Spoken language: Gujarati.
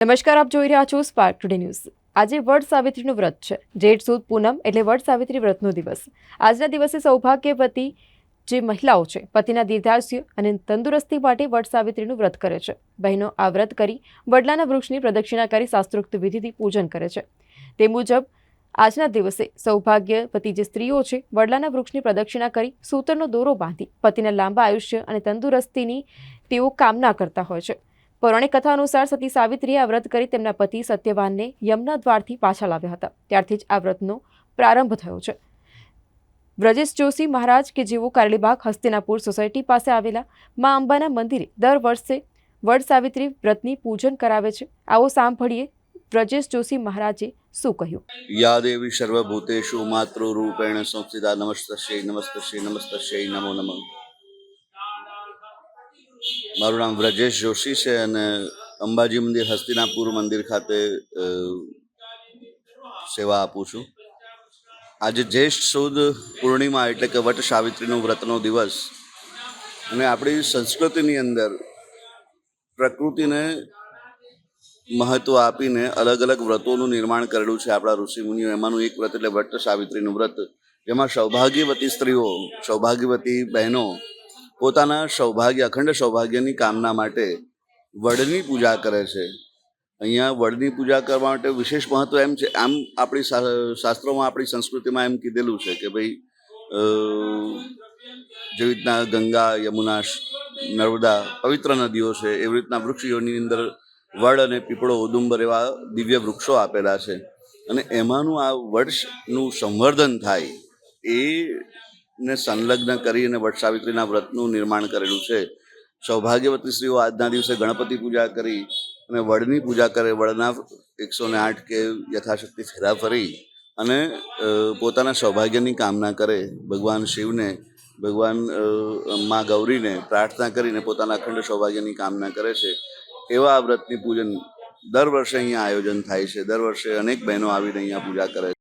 નમસ્કાર, આપ જોઈ રહ્યા છો સ્પાર્ક ટુડે ન્યૂઝ આજે વડ સાવિત્રીનું વ્રત છે. જેઠ સુદ પૂનમ એટલે વડ સાવિત્રી વ્રતનો દિવસ. આજના દિવસે સૌભાગ્યવતી જે મહિલાઓ છે, પતિના દીર્ઘાયુષ્ય અને તંદુરસ્તી માટે વડ સાવિત્રીનું વ્રત કરે છે. બહેનો આ વ્રત કરી વડલાના વૃક્ષની પ્રદક્ષિણા કરી શાસ્ત્રોક્ત વિધિથી પૂજન કરે છે. તે મુજબ, આજના દિવસે સૌભાગ્યવતી જે સ્ત્રીઓ છે, વડલાના વૃક્ષની પ્રદક્ષિણા કરી સૂતરનો દોરો બાંધી પતિના લાંબા આયુષ્ય અને તંદુરસ્તીની તેઓ કામના કરતા હોય છે. પૌરાણિક કથા અનુસાર સતી સાવિત્રીએ આ વ્રત કરી તેમના પતિ સત્યવાનને યમના દ્વારથી પાછા લાવ્યા હતા. ત્યારથી જ આ વ્રતનો પ્રારંભ થયો છે. વ્રજેશ જોશી મહારાજ કે જેઓ કારલીબાગ હસ્તિનાપુર સોસાયટી પાસે આવેલા મા અંબાના મંદિરે દર વર્ષે વડ સાવિત્રી વ્રતની પૂજન કરાવે છે. આવો સાંભળીએ વ્રજેશ જોશી મહારાજે શું કહ્યું? યા દેવી સર્વભૂતેષુ માતૃરૂપેણ સંસ્થિતા નમસ્તસ્યૈ નમસ્તસ્યૈ નમસ્તસ્યૈ નમો નમઃ. મારું નામ વ્રજેશ જોશી છે અને અંબાજી મંદિર, હસ્તિનાપુર મંદિર ખાતે સેવા આપું છું. આજે જ્યેષ્ઠ સુદ પૂર્ણિમા એટલે કે વટ સાવિત્રીનો વ્રતનો દિવસ અને આપણી સંસ્કૃતિની અંદર પ્રકૃતિને મહત્વ આપીને અલગ અલગ વ્રતોનું નિર્માણ કરેલું છે આપણા ઋષિમુનિઓ એમાંનું એક વ્રત એટલે વટ સાવિત્રીનું વ્રત, જેમાં સૌભાગ્યવતી સ્ત્રીઓ સૌભાગ્યવતી બહેનો પોતાના સૌભાગ્ય, અખંડ સૌભાગ્યની કામના માટે વડની પૂજા કરે છે. અહીંયા વડની પૂજા કરવા માટે વિશેષ મહત્વ એમ છે, આમ આપણી શાસ્ત્રોમાં, આપણી સંસ્કૃતિમાં એમ કીધેલું છે કે ભાઈ જેવી રીતના ગંગા, યમુના નર્મદા, પવિત્ર નદીઓ છે, એવી રીતના વૃક્ષોની અંદર વડ અને પીપળો ઉદુંબર એવા દિવ્ય વૃક્ષો આપેલા છે. અને એમાંનું આ વર્ષનું સંવર્ધન થાય એ ને સંલગ્ન કરી અને વટ સાવિત્રીના વ્રતનું નિર્માણ કરેલું છે. સૌભાગ્યવતી સ્ત્રીઓ આજના દિવસે ગણપતિ પૂજા કરી અને વડની પૂજા કરે, વડના એકસો ને આઠ કે યથાશક્તિ ફેરા ફરી અને પોતાના સૌભાગ્યની કામના કરે. ભગવાન શિવને, ભગવાન મા ગૌરીને પ્રાર્થના કરીને પોતાના અખંડ સૌભાગ્યની કામના કરે છે. એવા આ વ્રતની પૂજન દર વર્ષે અહીંયા આયોજન થાય છે. દર વર્ષે અનેક બહેનો આવીને અહીંયા પૂજા કરે છે